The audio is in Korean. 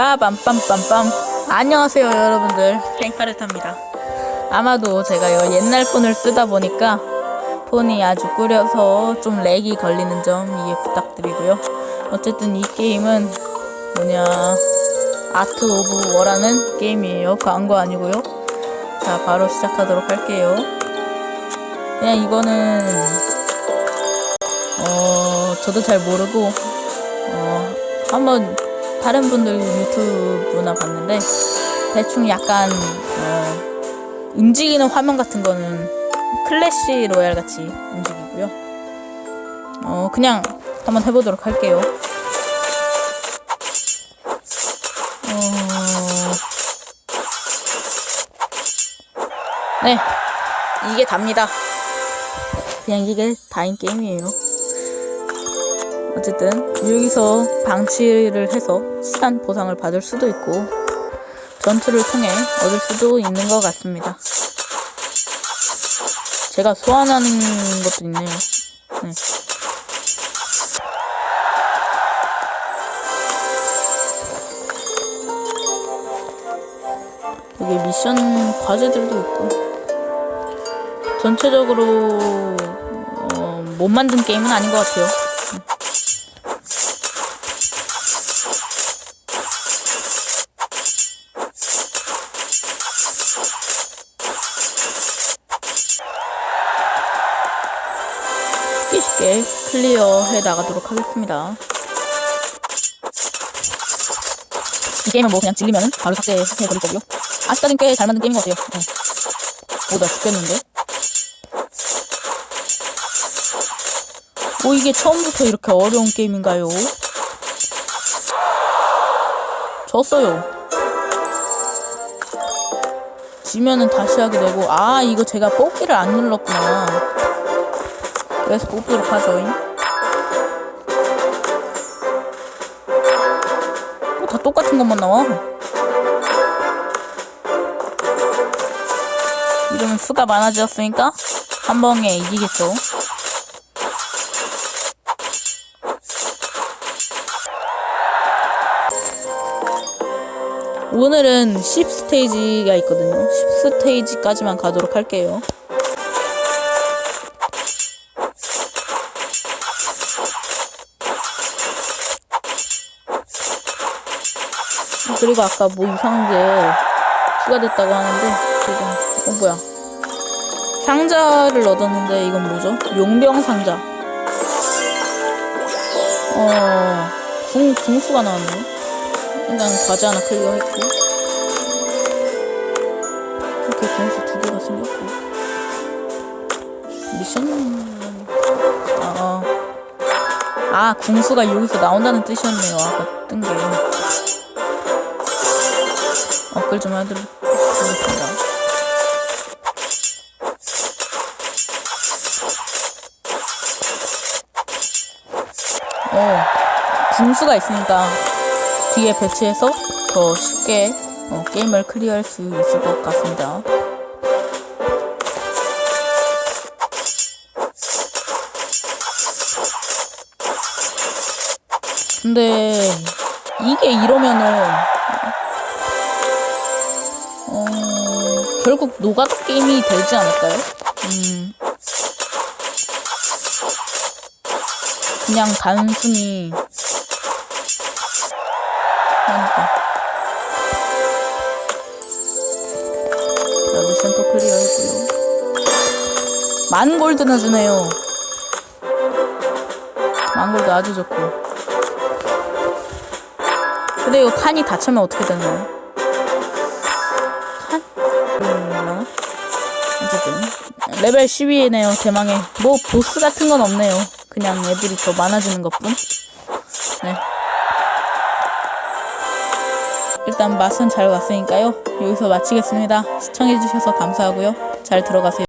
빠밤빰빰빰. 안녕하세요 여러분들. 뱅카르타입니다. 아마도 제가 요 옛날 폰을 쓰다 보니까 폰이 아주 꾸려서 좀 렉이 걸리는 점 이해 부탁드리고요. 어쨌든 이 게임은 뭐냐 아트 오브 워라는 게임이에요. 광고 아니고요. 자 바로 시작하도록 할게요. 그냥 이거는 어 저도 잘 모르고 어 한번 다른 분들 유튜브나 봤는데 대충 약간 어, 움직이는 화면 같은 거는 클래시 로얄 같이 움직이고요. 어 그냥 한번 해보도록 할게요. 어... 네 이게 답니다. 그냥 이게 다인 게임이에요. 어쨌든 여기서 방치를 해서 시간 보상을 받을 수도 있고 전투를 통해 얻을 수도 있는 것 같습니다. 제가 소환하는 것도 있네요. 네. 여기 미션 과제들도 있고 전체적으로 어, 못 만든 게임은 아닌 것 같아요. 쉽게 쉽게 클리어해 나가도록 하겠습니다. 이 게임은 뭐 그냥 질리면 바로 삭제해 버릴 거고요. 아직까진 꽤잘 만든 게임인 것 같아요. 네. 오, 나 죽겠는데? 오, 이게 처음부터 이렇게 어려운 게임인가요? 졌어요. 지면은 다시 하게 되고, 아, 이거 제가 뽑기를 안 눌렀구나. 그래서 뽑도록 하죠. 뭐다 똑같은 것만 나와. 이러면 수가 많아졌으니까 한 방에 이기겠죠. 오늘은 10스테이지가 있거든요. 10스테이지까지만 가도록 할게요. 그리고 아까 뭐 이상한 게 추가됐다고 하는데 지금 어 뭐야. 상자를 얻었는데 이건 뭐죠? 용병 상자. 어 궁, 궁수가 나왔네요 일단 과제 하나 클리어했고 이렇게 궁수 두 개가 생겼고. 미션? 아, 아 궁수가 여기서 나온다는 뜻이었네요. 아까 뜬게 업글 좀 해드리겠습니다. 어, 궁수가 있으니까 뒤에 배치해서 더 쉽게 어, 게임을 클리어할 수 있을 것 같습니다. 근데 이게 이러면은 결국 노가다 게임이 되지 않을까요? 음, 그냥 단순히. 자, 미션 또 클리어 했고요. 만 골드나 주네요. 만 골드 아주 좋고. 근데 이거 칸이 닫히면 어떻게 되나요? 칸? 음, 어쨌든. 레벨 12네요 대망의 뭐 보스 같은 건 없네요. 그냥 애들이 더 많아지는 것뿐. 네. 일단 맛은 잘 왔으니까요. 여기서 마치겠습니다. 시청해주셔서 감사하고요. 잘 들어가세요